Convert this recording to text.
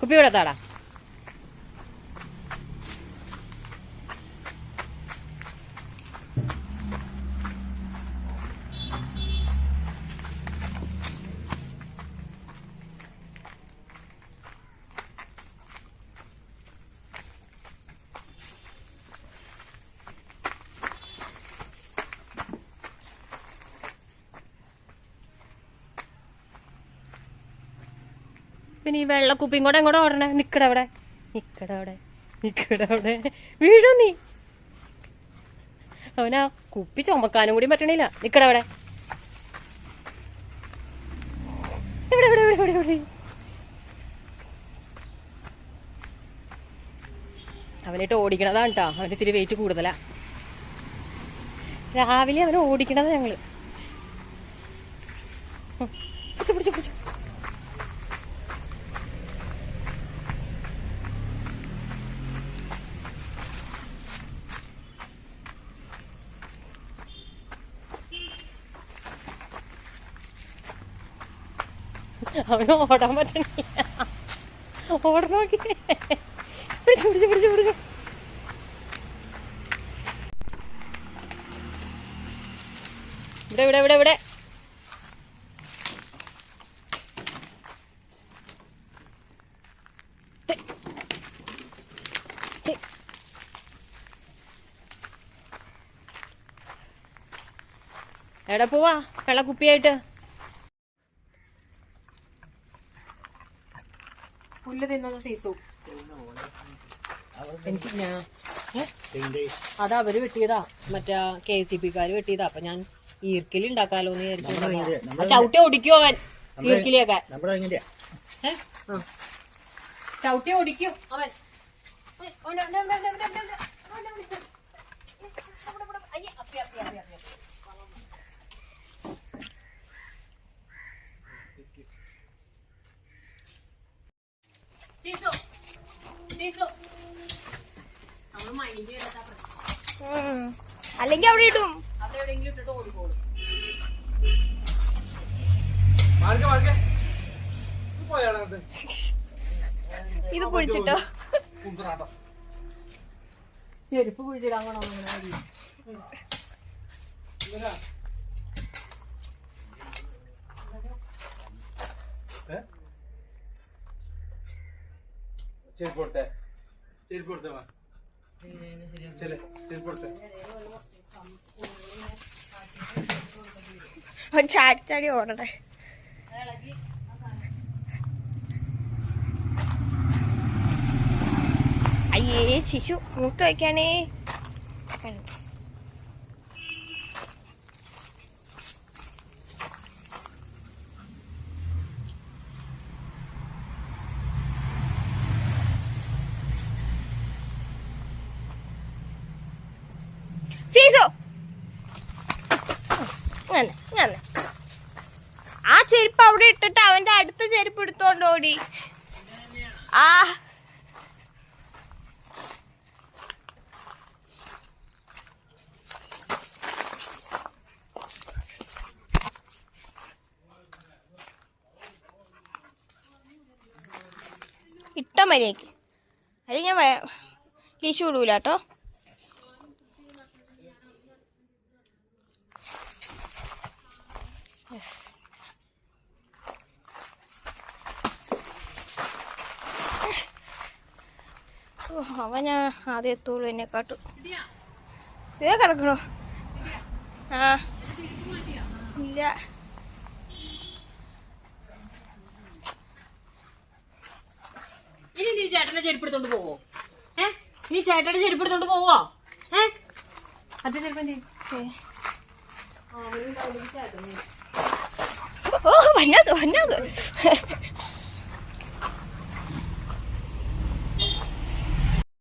കുപ്പി ഇവിടെ താടാ പിന്നെ ഈ വെള്ളക്കുപ്പിയും കൂടെ എങ്ങോട്ട് ഓടണേ? നിക്കട അവിടെ. നിക്കട അവിടെ. നിക്കട അവിടെ. വീഴും നീ. അവനാ കുപ്പി ചുമക്കാനും കൂടി പറ്റണില്ല. നിക്കട അവിടെ. ഇവിടെ ഇവിടെ ഇവിടെ അവനിട്ട് ഓടിക്കണതാണ് കേട്ടോ അവന് ഇത്തിരി വെയിറ്റ് കൂടുതലാ. രാവിലെ അവനെ ഓടിക്കണതാ ഞങ്ങൾ. പിടിച്ചു പിടിച്ചോ പിടിച്ചോ. അവന് ഓടാൻ പറ്റണില്ല. ഓടണം നോക്കി. പിടിച്ചു പിടിച്ചു പിടിച്ചു പിടിച്ചു. ഇവിടെ ഇവിടെ ഇവിടെ ഇവിടെ. എവിടെ പോവാ. വെള്ളക്കുപ്പിയായിട്ട്. പുല്ല് തിന്നത് സീസു എനിക്ക് ഞാൻ? അത് അവർ വെട്ടിയതാ. മറ്റേ കെ സി പി കാര് വെട്ടിയതാ. അപ്പൊ ഞാൻ ഈർക്കിലി ഉണ്ടാക്കാലോ വിചാരിച്ചു ചവിട്ടി ഓടിക്കും അവൻ ഈർക്കിലിയൊക്കെ? ചവിട്ടി ഒടിക്കും അവൻ. അല്ലെങ്കിൽ അവിടെ ഇടും. ഇത് കുഴിച്ചിട്ടോ? ചെരുപ്പ് കുഴിച്ചിടാൻ വേണം ചെരുപ്പെടുത്തെ ചെരുപ്പെടുത്തെ വാ ചെല്ലെ ചെരുപ്പെടുത്തെ ചാടി ചാടി ഓടണേ അയ്യേ ശിശു മൂത്ത് വയ്ക്കാനേ സീസു. ഇങ്ങനെ ഇങ്ങനെ. ആ ചെരുപ്പ് അവിടെ ഇട്ടിട്ട് അവന്റെ അടുത്ത ചെരുപ്പ് എടുത്തോണ്ട് ഓടി. ആ. ഇട്ട മര്യാദയ്ക്ക് അല്ലെങ്കിൽ ഞാൻ കീശു വിടൂല കേട്ടോ യെസ് അവൻ ആദ്യം എത്തുള്ളൂ എന്നെ കാട്ടു. ഇതേ കിടക്കണോ? ആ. ഇല്ല. ഇനി നീ ചേട്ടനെ ചെരുപ്പെടുത്തോണ്ട് പോവോ? ഏ? നീ ചേട്ടനെ ചെരുപ്പെടുത്തോണ്ട് പോവോ? ഏ? അച്ഛൻ ചെരുപ്പൻ ചേട്ടൻ oh banyak banyak